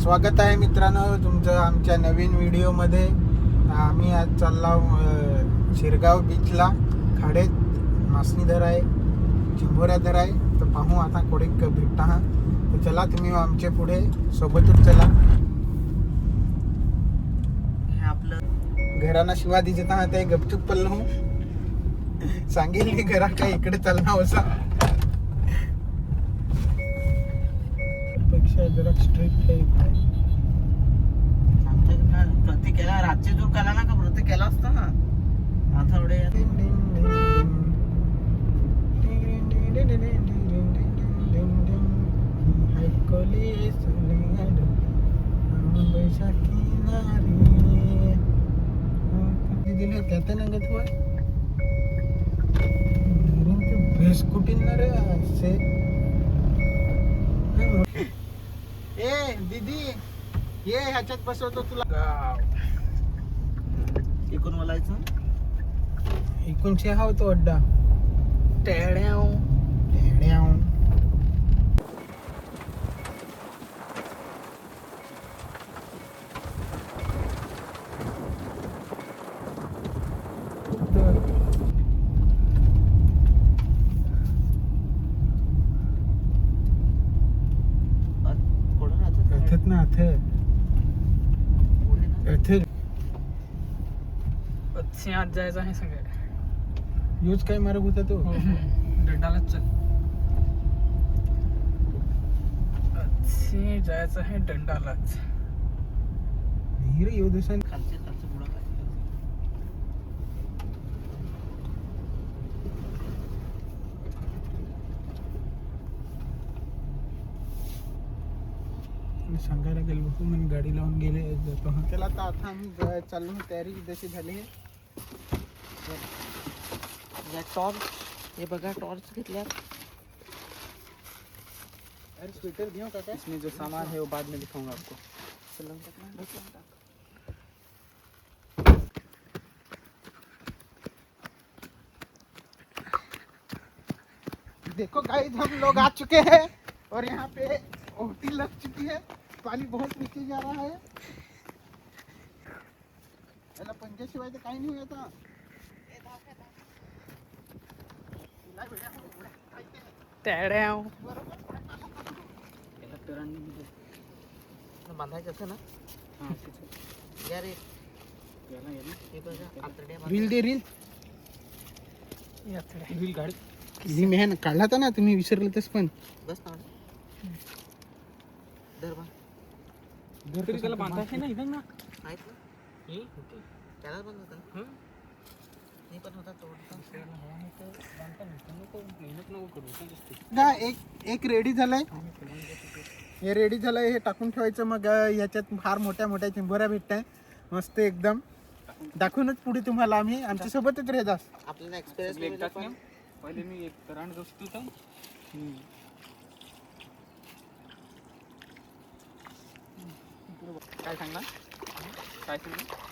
स्वागत आहे मित्रांनो तुमचं आमच्या नवीन व्हिडिओमध्ये. आम्ही आज चाललो शिरगाव बीचला खाडेत मासणीधर आहे चिंबोऱ्याधर आहे. तर पाहू आता कोडे भेटता हा. तर चला तुम्ही आमच्या पुढे सोबतच चला. हे आपलं घराना शिवा दिसत हा ते गपचूप पल्लू सांगेल की घरा काय इकडे चालणार होता पेक्षा जरा स्ट्रिक्ट आहे आमच्या ना प्रति केला रातचे दूर केला ना का प्रति केला असता ना आता एवढे रे दीदी ये ह्याच्यात बसवतो तुला. इकून बोलायचं? एकोणशे हा होतो अड्डा. टेड्याव. ढेड्याव. अथत ना अथ पुढे ना अथ आत जायचं आहे सगळं. यूज काय मार्ग होता तो? दंडालाच चल. आतशी जायचं आहे दंडालाच हिरे येऊ दिवसांनी सांगायला गेलो होतो म्हणून गाडी लावून गेले जातो हा। त्याला आता आता आम्ही जा- चाललो तयारी जशी झाली आहे या टॉर्च हे बघा टॉर्च घेतल्या अरे स्वेटर घेऊ का काय इसमें जो सामान है वो बाद में दिखाऊँगा आपको. देखो गाइस हम लोग आ चुके हैं और यहाँ पे ओटी लग चुकी है। पानी बहुत नीचे जा रहा है। याला पंच्याशिवाय तर काही नाही होत हा. टॅड्याव याला पिरांनी दिले. ना बांधायचं असं ना? या रे. हे रील दे रील रील काढ. ही मेहन काढला होता ना तुम्ही विसरलं तस पण. बस ना. धर बा तरी त्याला बांधायचं ना इथं ना. आहेत ना त्याला पण होता? हे? पण तोडता? एक एक रेडी झालाय. हे रेडी झालंय हे टाकून ठेवायचं. मग अं, याच्यात फार मोठ्या मोठ्या चिंबोऱ्या भेटत आहे मस्त एकदम. दाखवूनच पुढे तुम्हाला आम्ही. आमच्या सोबतच राहतात आपल्याला एक्सपिरियन्स पहिले मी एक रांड दोस्त होता काय सांगणार? काय सांगणार?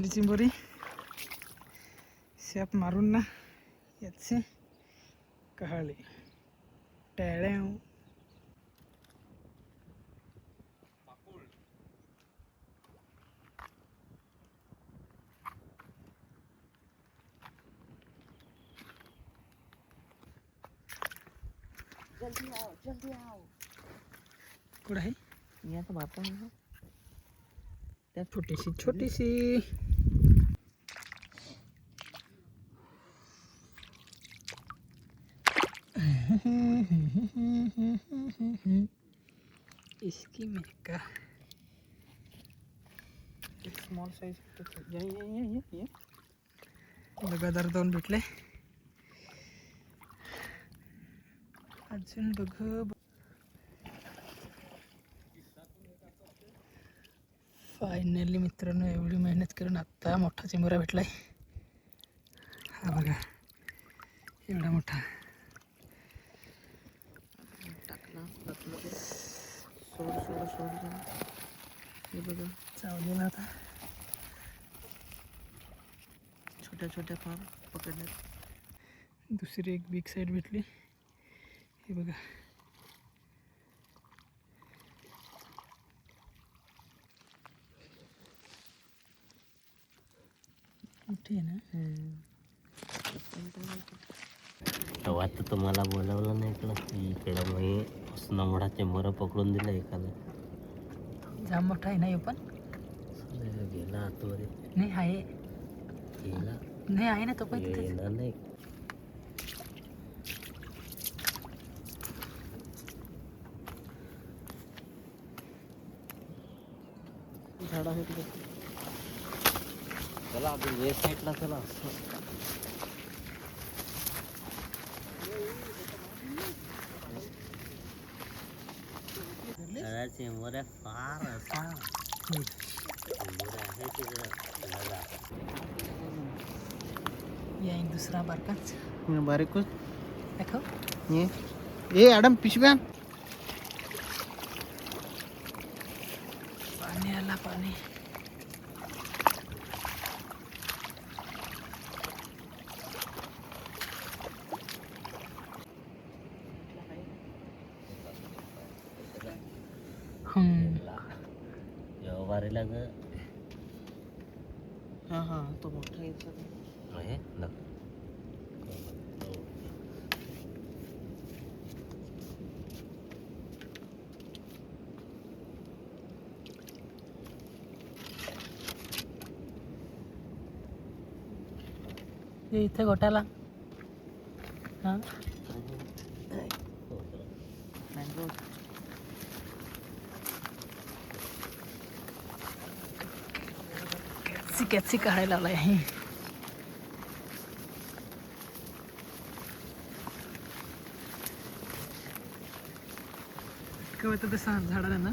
पहिली चिंबोरी शॅप मारून ना. याचे कहाळे. टॅड्याव जल्दी आओ जल्दी आओ. कुठं आहे? मी आता मारता ना त्या छोटीशी छोटीशी. इसकी मेका स्मॉल साइज ये लगादार दोन भेटले अजून बघ फायनली मित्रांनो एवढी मेहनत करून आत्ता मोठा चिंबोरा भेटलाय. हा बघा. एवढा मोठा. सोड सोड सोड. हे बघा चावलेला आता. छोट्या छोट्या फार पकडल्यात. दुसरी एक बिग साईड भेटली. हे बघा. मोठी आहे ना? तेव्हा तर तुम्हाला बोलावलं नाही इकडं इकडं मी स्नोमडा चेंबर पकडून दिलं एकाला. जाम मोठा आहे ना हे पण? गेला आतमध्ये. नाही आहे. गेला. नाही आहे ना तो पण येणार नाही. झाड आहे चला अजून या साईडला चला. चेंबऱ्या फार असा. चेंबऱ्या आहे तिकडं. या एक दुसरा बारकाच. बारीकच दाखव. ये. ए मॅडम पिशव्या पाणी आला पाणी. व्यवहारीला ग हा हा तो मोठा आहे इथं. आहे ना हे इथे कॅप्सी कॅप्सी काढायला लावलाय हे कवत तसं झाडाला ना.